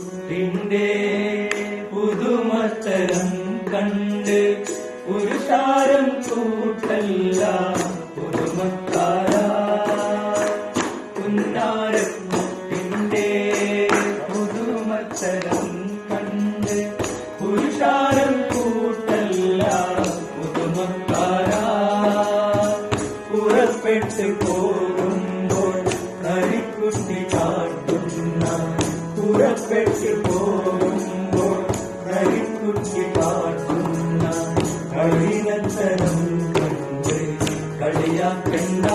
കുട്ടിന്റെ പുതുമത്തരം കണ്ട് പുരുഷാരം കൂട്ടല്ല പോകുമ്പോൾ പുറപ്പെട്ടു പോകുമ്പോൾ കരിക്കുറ്റി പാട്ടുന്ന കഴിവത്തനം കളിയാക്കണ്ട.